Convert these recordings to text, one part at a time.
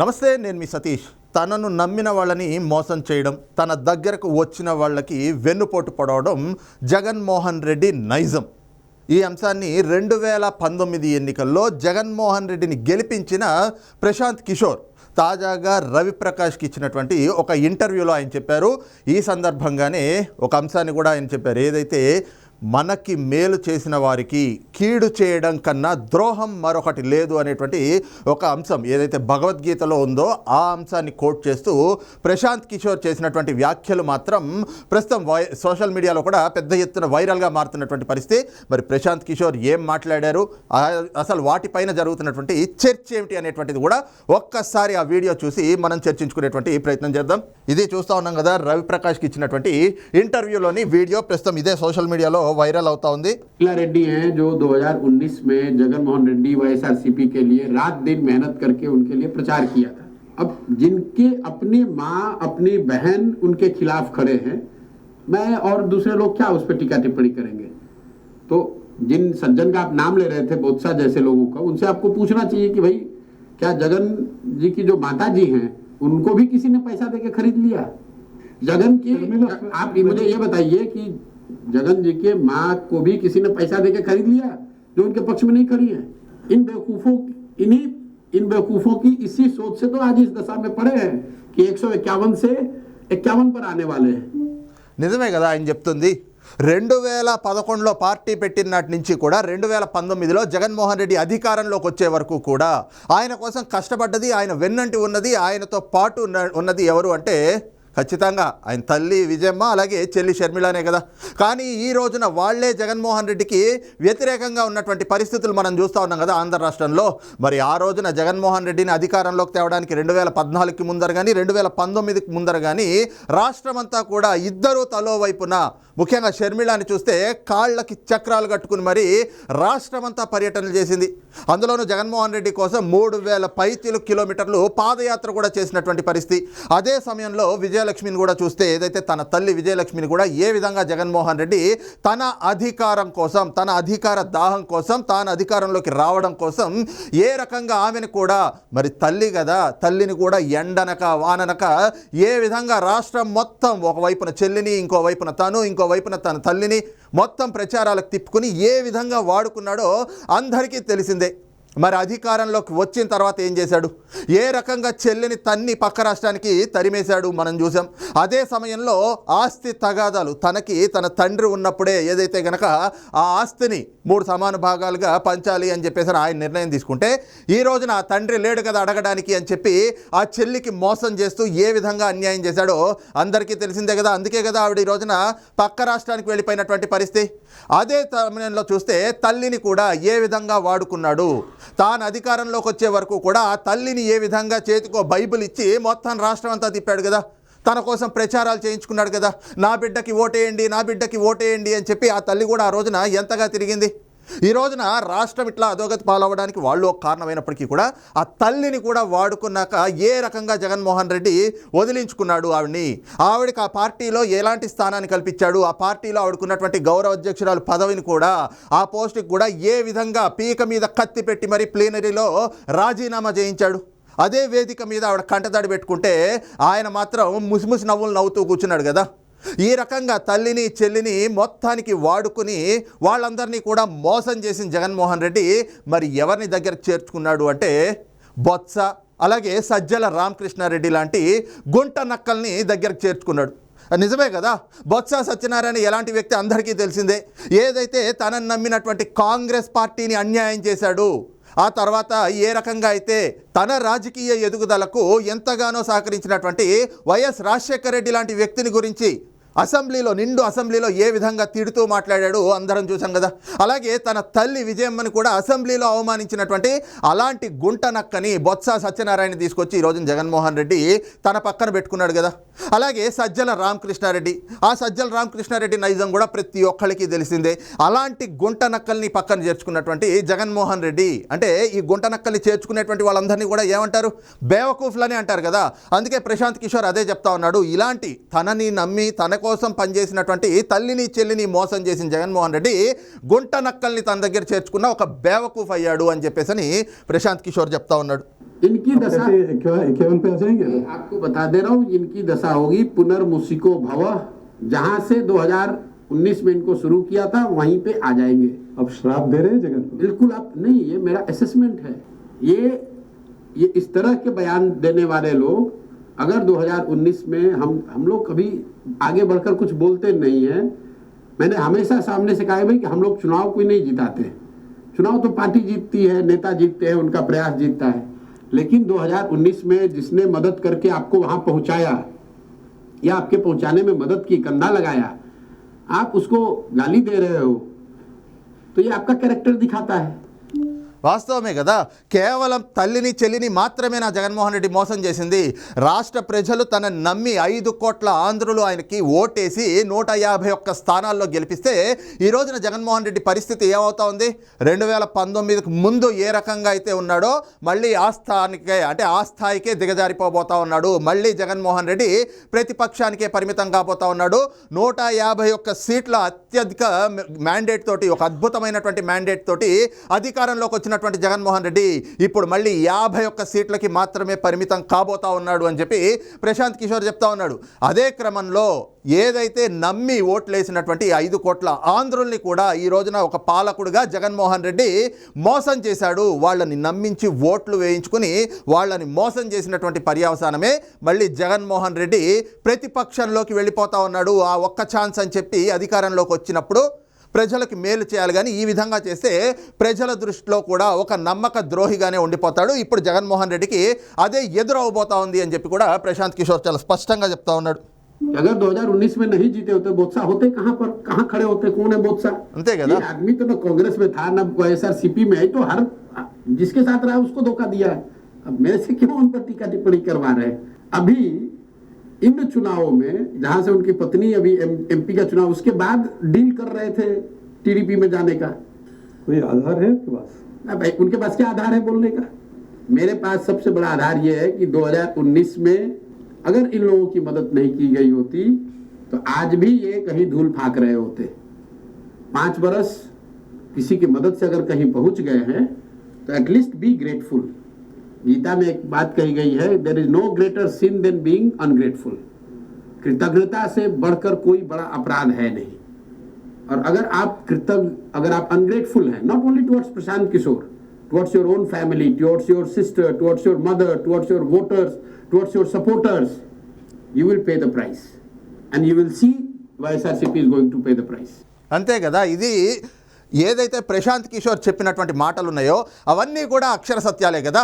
నమస్తే నేను మీ సతీష్. తనను నమ్మిన వాళ్ళని మోసం చేయడం తన దగ్గరకు వచ్చిన వాళ్ళకి వెన్నుపోటు పడవడం జగన్మోహన్ రెడ్డి నైజం. ఈ అంశాన్ని రెండు వేల పంతొమ్మిది ఎన్నికల్లో జగన్మోహన్ రెడ్డిని గెలిపించిన ప్రశాంత్ కిషోర్ తాజాగా రవిప్రకాష్కి ఇచ్చినటువంటి ఒక ఇంటర్వ్యూలో ఆయన చెప్పారు. ఈ సందర్భంగానే ఒక అంశాన్ని కూడా ఆయన చెప్పారు. ఏదైతే మనకి మేలు చేసిన వారికి కీడు చేయడం కన్నా ద్రోహం మరొకటి లేదు అనేటువంటి ఒక అంశం ఏదైతే భగవద్గీతలో ఉందో ఆ అంశాన్ని కోట్ చేస్తూ ప్రశాంత్ కిషోర్ చేసినటువంటి వ్యాఖ్యలు మాత్రం ప్రస్తుతం వై సోషల్ మీడియాలో కూడా పెద్ద ఎత్తున వైరల్గా మారుతున్నటువంటి పరిస్థితి. మరి ప్రశాంత్ కిషోర్ ఏం మాట్లాడారు? అసలు వాటిపైన జరుగుతున్నటువంటి చర్చ ఏమిటి అనేటువంటిది కూడా ఒక్కసారి ఆ వీడియో చూసి మనం చర్చించుకునేటువంటి ప్రయత్నం చేద్దాం. ఇది చూస్తా ఉన్నాం కదా రవిప్రకాష్కి ఇచ్చినటువంటి ఇంటర్వ్యూలోని వీడియో. ప్రస్తుతం ఇదే సోషల్ మీడియాలో వైరల్ అవుతా ఉంది शीला रेड्डी हैं जो 2019 में जगन मोहन रेड्डी वाईएसआरसीपी के लिए रात दिन मेहनत करके उनके लिए प्रचार किया था अब जिनके अपनी माँ अपनी बहन उनके खिलाफ खड़े हैं मैं और दूसरे लोग क्या उस पर टीका टिप्पणी करेंगे तो जिन सज्जन का आप नाम ले रहे थे बोत्सा जैसे लोगों का उनसे आपको पूछना चाहिए कि भाई क्या जगन जी की जो माता जी हैं उनको भी किसी ने पैसा देके खरीद लिया जगन की आप मुझे ये बताइए कि जगन जी के माँ को भी किसी ने पैसा देके खरीद लिया जो उनके पक्ष में नहीं खड़ी है इन बेवकूफों इन्हीं इन बेवकूफों की इसी सोच से तो आज इस दशा में पड़े हैं कि एक से इक्यावन पर आने वाले हैं నిజమే కదా ఆయన చెప్తుంది రెండు వేల పదకొండులో పార్టీ పెట్టిన నాటి నుంచి కూడా రెండు వేల పంతొమ్మిదిలో జగన్మోహన్ రెడ్డి అధికారంలోకి వచ్చే వరకు కూడా ఆయన కోసం కష్టపడ్డది ఆయన వెన్నంటి ఉన్నది ఆయనతో పాటు ఉన్న- ఉన్నది ఎవరు అంటే ఖచ్చితంగా ఆయన తల్లి విజయమ్మ అలాగే చెల్లి షర్మిళనే కదా. కానీ ఈ రోజున వాళ్ళే జగన్మోహన్ రెడ్డికి వ్యతిరేకంగా ఉన్నటువంటి పరిస్థితులు మనం చూస్తూ ఉన్నాం కదా ఆంధ్ర రాష్ట్రంలో. మరి ఆ రోజున జగన్మోహన్ రెడ్డిని అధికారంలోకి తేవడానికి రెండు వేల పద్నాలుగుకి ముందర కానీ రెండు వేల పంతొమ్మిదికి ముందర కానీ రాష్ట్రమంతా కూడా ఇద్దరు తలో వైపున ముఖ్యంగా షర్మిళని చూస్తే కాళ్ళకి చక్రాలు కట్టుకుని మరి రాష్ట్రమంతా పర్యటనలు చేసింది. అందులోనూ జగన్మోహన్ రెడ్డి కోసం మూడు వేల పైతీలు కిలోమీటర్లు పాదయాత్ర కూడా చేసినటువంటి పరిస్థితి. అదే సమయంలో విజయలక్ష్మిని కూడా చూస్తే ఏదైతే తన తల్లి విజయలక్ష్మిని కూడా ఏ విధంగా జగన్మోహన్ రెడ్డి తన అధికారం కోసం తన అధికార దాహం కోసం తాను అధికారంలోకి రావడం కోసం ఏ రకంగా ఆమెను కూడా మరి తల్లి కదా తల్లిని కూడా ఎండనక వాననక ఏ విధంగా రాష్ట్రం మొత్తం ఒకవైపున చెల్లిని ఇంకో వైపున తను ఇంకో వైపున తన తల్లిని మొత్తం ప్రచారాలకు తిప్పుకుని ఏ విధంగా వాడుకున్నాడో అందరికీ తెలిసిందే. మరి అధికారంలోకి వచ్చిన తర్వాత ఏం చేశాడు? ఏ రకంగా చెల్లిని తన్ని పక్క రాష్ట్రానికి తరిమేశాడు మనం చూసాం. అదే సమయంలో ఆస్తి తగాదాలు తనకి తన తండ్రి ఉన్నప్పుడే ఏదైతే గనక ఆ ఆస్తిని మూడు సమాన భాగాలుగా పంచాలి అని చెప్పేసి ఆయన నిర్ణయం తీసుకుంటే ఈ రోజున ఆ తండ్రి లేడు కదా అడగడానికి అని చెప్పి ఆ చెల్లికి మోసం చేస్తూ ఏ విధంగా అన్యాయం చేశాడో అందరికీ తెలిసిందే కదా. అందుకే కదా ఆవిడ ఈ రోజున పక్క రాష్ట్రానికి వెళ్ళిపోయినటువంటి పరిస్థితి. అదే సమయంలో చూస్తే తల్లిని కూడా ఏ విధంగా వాడుకున్నాడు? తాను అధికారంలోకి వచ్చే వరకు కూడా ఆ తల్లిని ఏ విధంగా చేతికో బైబిల్ ఇచ్చి మొత్తం రాష్ట్రం అంతా తిప్పాడు కదా. తన కోసం ప్రచారాలు చేయించుకున్నాడు కదా. నా బిడ్డకి ఓటేయండి నా బిడ్డకి ఓటేయండి అని చెప్పి ఆ తల్లి కూడా ఆ రోజున ఎంతగా తిరిగింది? ఈ రోజున రాష్ట్రం ఇట్లా అధోగతి పాలవ్వడానికి వాళ్ళు ఒక కారణమైనప్పటికీ కూడా ఆ తల్లిని కూడా వాడుకున్నాక ఏ రకంగా జగన్మోహన్ రెడ్డి వదిలించుకున్నాడు ఆవిడ్ని? ఆవిడకి ఆ పార్టీలో ఎలాంటి స్థానాన్ని కల్పించాడు? ఆ పార్టీలో ఆవిడకున్నటువంటి గౌరవ అధ్యక్షురాలు పదవిని కూడా ఆ పోస్టుకి కూడా ఏ విధంగా పీక మీద కత్తి పెట్టి మరి ప్లీనరీలో రాజీనామా చేయించాడు? అదే వేదిక మీద ఆవిడ కంటదాడి పెట్టుకుంటే ఆయన మాత్రం ముసిముసి నవ్వులు నవ్వుతూ కూర్చున్నాడు కదా. ఈ రకంగా తల్లిని చెల్లిని మొత్తానికి వాడుకుని వాళ్ళందరినీ కూడా మోసం చేసిన జగన్మోహన్ రెడ్డి మరి ఎవరిని దగ్గరకు చేర్చుకున్నాడు అంటే బొత్స అలాగే సజ్జల రామకృష్ణారెడ్డి లాంటి గుంట నక్కల్ని దగ్గరకు చేర్చుకున్నాడు. నిజమే కదా? బొత్స సత్యనారాయణ ఎలాంటి వ్యక్తి అందరికీ తెలిసిందే. ఏదైతే తనని నమ్మినటువంటి కాంగ్రెస్ పార్టీని అన్యాయం చేశాడు ఆ తర్వాత ఏ రకంగా అయితే తన రాజకీయ ఎదుగుదలకు ఎంతగానో సహకరించినటువంటి వైఎస్ రాజశేఖర రెడ్డి లాంటి వ్యక్తిని గురించి అసెంబ్లీలో నిండు అసెంబ్లీలో ఏ విధంగా తిడుతూ మాట్లాడాడు అందరం చూసాం కదా. అలాగే తన తల్లి విజయమ్మని కూడా అసెంబ్లీలో అవమానించినటువంటి అలాంటి గుంట నక్కని బొత్స సత్యనారాయణ తీసుకొచ్చి ఈరోజు జగన్మోహన్ రెడ్డి తన పక్కన పెట్టుకున్నాడు కదా. అలాగే సజ్జల రామకృష్ణారెడ్డి ఆ సజ్జల రామకృష్ణారెడ్డి నైజం కూడా ప్రతి ఒక్కరికి తెలిసిందే. అలాంటి గుంట నక్కల్ని పక్కన చేర్చుకున్నటువంటి జగన్మోహన్ రెడ్డి అంటే ఈ గుంట నక్కల్ని చేర్చుకునేటువంటి వాళ్ళందరినీ కూడా ఏమంటారు? బేవకూఫ్లని అంటారు కదా. అందుకే ప్రశాంత్ కిషోర్ అదే చెప్తా ఉన్నాడు. ఇలాంటి తనని నమ్మి తనకు కోసం పనిచేసినటువంటి తల్లిని చెల్లిని మోసం చేసిన జగన్మోహన్ రెడ్డి గుంట నక్కల్ని తన దగ్గర చేర్చుకున్న ఒక బేవకూఫ్ అయ్యాడు అని చెప్పేసి ప్రశాంత్ కిషోర్ చెప్తా ఉన్నాడు इनकी दशा इक्यावन पे आ जाएंगे मैं आपको बता दे रहा हूँ इनकी दशा होगी पुनर्मुसिको भव जहां से 2019 में इनको शुरू किया था वहीं पे आ जाएंगे अब श्राप दे रहे हैं जगन को बिल्कुल आप नहीं ये मेरा असेसमेंट है ये ये इस तरह के बयान देने वाले लोग अगर 2019 में हम हम लोग कभी आगे बढ़कर कुछ बोलते नहीं है। मैंने हमेशा सामने से कहा है भाई कि हम लोग चुनाव कोई नहीं जिताते चुनाव तो पार्टी जीतती है, नेता जीतते हैं, उनका प्रयास जीतता है। लेकिन 2019 में जिसने मदद करके आपको वहाँ पहुँचाया, या आपके पहुँचाने में मदद की, कंधा लगाया, आप उसको गाली दे रहे हो तो ये आपका कैरेक्टर दिखाता है। వాస్తవమే కదా? కేవలం తల్లిని చెల్లిని మాత్రమే నా జగన్మోహన్ రెడ్డి మోసం చేసింది. రాష్ట్ర ప్రజలు తన నమ్మి ఐదు కోట్ల ఆంధ్రులు ఆయనకి ఓటేసి నూట యాభై ఒక్క స్థానాల్లో గెలిపిస్తే ఈ రోజున జగన్మోహన్ రెడ్డి పరిస్థితి ఏమవుతా ఉంది? రెండు వేల పంతొమ్మిదికి ముందు ఏ రకంగా అయితే ఉన్నాడో మళ్ళీ ఆ స్థానికే అంటే ఆ స్థాయికే దిగజారిపోబోతా ఉన్నాడు. మళ్ళీ జగన్మోహన్ రెడ్డి ప్రతిపక్షానికే పరిమితం కాబోతా ఉన్నాడు. నూట యాభై ఒక్క సీట్ల అత్యధిక మ్యాండేట్ తోటి ఒక అద్భుతమైనటువంటి మ్యాండేట్ తోటి అధికారంలోకి వచ్చిన ఉన్నటువంటి జగన్మోహన్ రెడ్డి ఇప్పుడు మళ్ళీ యాభై ఒక్క సీట్లకి మాత్రమే పరిమితం కాబోతా ఉన్నాడు అని చెప్పి ప్రశాంత్ కిషోర్ చెప్తా ఉన్నాడు. అదే క్రమంలో ఏదైతే నమ్మి ఓట్లేసినటువంటి ఐదు కోట్ల ఆంధ్రుల్ని కూడా ఈ రోజున ఒక పాలకుడుగా జగన్మోహన్ రెడ్డి మోసం చేశాడు. వాళ్ళని నమ్మించి ఓట్లు వేయించుకుని వాళ్ళని మోసం చేసినటువంటి పర్యవసానమే మళ్ళీ జగన్మోహన్ రెడ్డి ప్రతిపక్షంలోకి వెళ్ళిపోతా ఉన్నాడు. ఆ ఒక్క ఛాన్స్ అని చెప్పి అధికారంలోకి వచ్చినప్పుడు ప్రజలకు మేలు చేయాలి కానీ ఈ విధంగా చేస్తే ప్రజల దృష్టిలో కూడా ఒక నమ్మక ద్రోహిగానే ఉండిపోతాడు ఇప్పుడు జగన్మోహన్ రెడ్డికి అదే ఎదురవబోతా ఉంది అని చెప్పి కూడా ప్రశాంత్ కిషోర్ చాలా స్పష్టంగా చెప్తా ఉన్నాడు अगर 2019 में नहीं जीते होते बोत्सा होते कहाँ पर कहाँ खड़े होते कौन है बोत्सा अंते कहना। ये आदमी तो ना कांग्रेस में था ना सीपी में है तो हर जिसके साथ रहा उसको धोखा दिया है अब मेरे से क्यों उन पर टीका टिप्पणी करवा रहे हैं अभी इन चुनावों में जहाँ से उनकी पत्नी अभी एमपी का चुनाव उसके बाद डील कर रहे थे टीडीपी में जाने का। कोई आधार है आपके पास? भाई उनके पास क्या आधार है बोलने का? मेरे पास सबसे बड़ा आधार यह है कि 2019 में अगर इन लोगों की मदद नहीं की गई होती तो आज भी ये कहीं धूल फाक रहे होते। पाँच बरस किसी की मदद से अगर कहीं पहुँच गए हैं तो एटलीस्ट बी ग्रेटफुल गीता में एक बात कही गई है there is no greater sin than being ungrateful कृतज्ञता से बढ़कर कोई बड़ा अपराध है नहीं और अगर आप कृतज्ञ अगर आप अनग्रेटफुल हैं not only towards Prashant Kishor towards your own family towards your sister towards your mother towards your voters towards your supporters you will pay the price and you will see YSRCP is going to pay the price. అంతే కదా ఇది ఏదైతే ప్రశాంత్ కిషోర్ చెప్పినటువంటి మాటలు ఉన్నాయో అవన్నీ కూడా అక్షర సత్యాలే కదా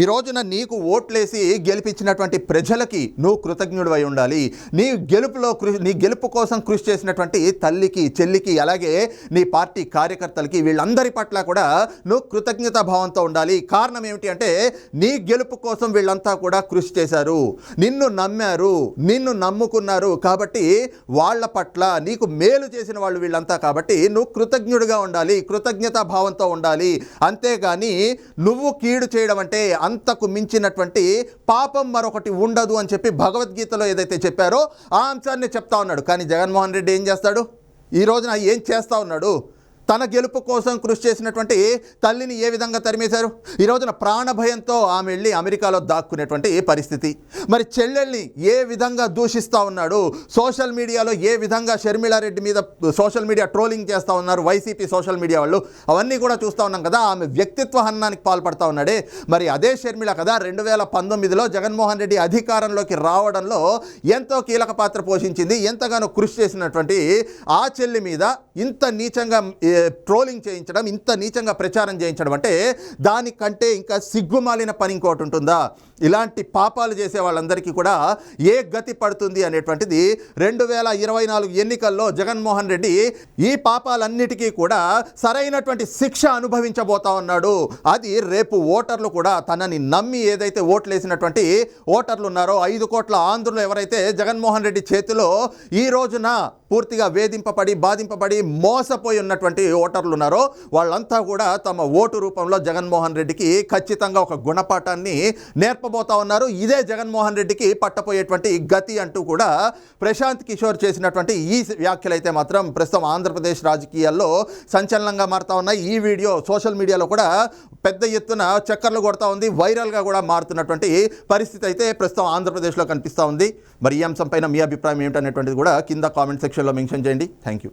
ఈ రోజున నీకు ఓట్లేసి గెలిపించినటువంటి ప్రజలకి నువ్వు కృతజ్ఞుడు అయి ఉండాలి. నీ గెలుపులో కృషి నీ గెలుపు కోసం కృషి చేసినటువంటి తల్లికి చెల్లికి అలాగే నీ పార్టీ కార్యకర్తలకి వీళ్ళందరి పట్ల కూడా నువ్వు కృతజ్ఞతా భావంతో ఉండాలి. కారణం ఏమిటి అంటే నీ గెలుపు కోసం వీళ్ళంతా కూడా కృషి చేశారు. నిన్ను నమ్మారు నిన్ను నమ్ముకున్నారు కాబట్టి వాళ్ళ పట్ల నీకు మేలు చేసిన వాళ్ళు వీళ్ళంతా కాబట్టి నువ్వు కృతజ్ఞుడిగా ఉండాలి కృతజ్ఞతా భావంతో ఉండాలి. అంతేగాని నువ్వు కీడు చేయడం అంటే అంతకు మించినటువంటి పాపం మరొకటి ఉండదు అని చెప్పి భగవద్గీతలో ఏదైతే చెప్పారో ఆ అంశాన్ని చెప్తా ఉన్నాడు. కానీ జగన్మోహన్ రెడ్డి ఏం చేస్తాడు? ఈ రోజున ఏం చేస్తా ఉన్నాడు? తన గెలుపు కోసం కృషి చేసినటువంటి తల్లిని ఏ విధంగా తరిమేశారు? ఈ రోజున ప్రాణభయంతో ఆమె వెళ్ళి అమెరికాలో దాక్కునేటువంటి పరిస్థితి. మరి చెల్లెల్ని ఏ విధంగా దూషిస్తూ ఉన్నాడు? సోషల్ మీడియాలో ఏ విధంగా షర్మిళారెడ్డి మీద సోషల్ మీడియా ట్రోలింగ్ చేస్తూ ఉన్నారు? వైసీపీ సోషల్ మీడియా వాళ్ళు అవన్నీ కూడా చూస్తూ ఉన్నాం కదా. ఆమె వ్యక్తిత్వ హన్నానికి పాల్పడతా ఉన్నాడే. మరి అదే షర్మిళ కదా. రెండు వేల పంతొమ్మిదిలో జగన్మోహన్ రెడ్డి అధికారంలోకి రావడంలో ఎంతో కీలక పాత్ర పోషించింది. ఎంతగానో కృషి చేసినటువంటి ఆ చెల్లి మీద ఇంత నీచంగా ట్రోలింగ్ చేయించడం ఇంత నీచంగా ప్రచారం చేయించడం అంటే దానికంటే ఇంకా సిగ్గుమాలిన పని ఇంకోటి ఉంటుందా? ఇలాంటి పాపాలు చేసే వాళ్ళందరికీ కూడా ఏ గతి పడుతుంది అనేటువంటిది రెండు వేల ఇరవై నాలుగు ఎన్నికల్లో జగన్మోహన్ రెడ్డి ఈ పాపాలన్నిటికీ కూడా సరైనటువంటి శిక్ష అనుభవించబోతా ఉన్నాడు. అది రేపు ఓటర్లు కూడా తనని నమ్మి ఏదైతే ఓట్లేసినటువంటి ఓటర్లు ఉన్నారో ఐదు కోట్ల ఆంధ్రులు ఎవరైతే జగన్మోహన్ రెడ్డి చేతిలో ఈ రోజున పూర్తిగా వేధింపబడి బాధింపబడి మోసపోయి ఉన్నటువంటి ఓటర్లు ఉన్నారో వాళ్ళంతా కూడా తమ ఓటు రూపంలో జగన్మోహన్ రెడ్డికి ఖచ్చితంగా ఒక గుణపాఠాన్ని నేర్పబోతా ఉన్నారు. ఇదే జగన్మోహన్ రెడ్డికి పట్టపోయేటువంటి గతి అంటూ కూడా ప్రశాంత్ కిషోర్ చేసినటువంటి ఈ వ్యాఖ్యలు అయితే మాత్రం ప్రస్తుతం ఆంధ్రప్రదేశ్ రాజకీయాల్లో సంచలనంగా మారుతా ఉన్నాయి. ఈ వీడియో సోషల్ మీడియాలో కూడా పెద్ద ఎత్తున చక్కర్లు కొడతా ఉంది. వైరల్గా కూడా మారుతున్నటువంటి పరిస్థితి అయితే ప్రస్తుతం ఆంధ్రప్రదేశ్లో కనిపిస్తూ ఉంది. మరి ఈ అంశంపైన మీ అభిప్రాయం ఏమిటనేటువంటిది కూడా కింద కామెంట్ సెక్షన్ సెక్షన్లో మెన్షన్ చేయండి. Thank you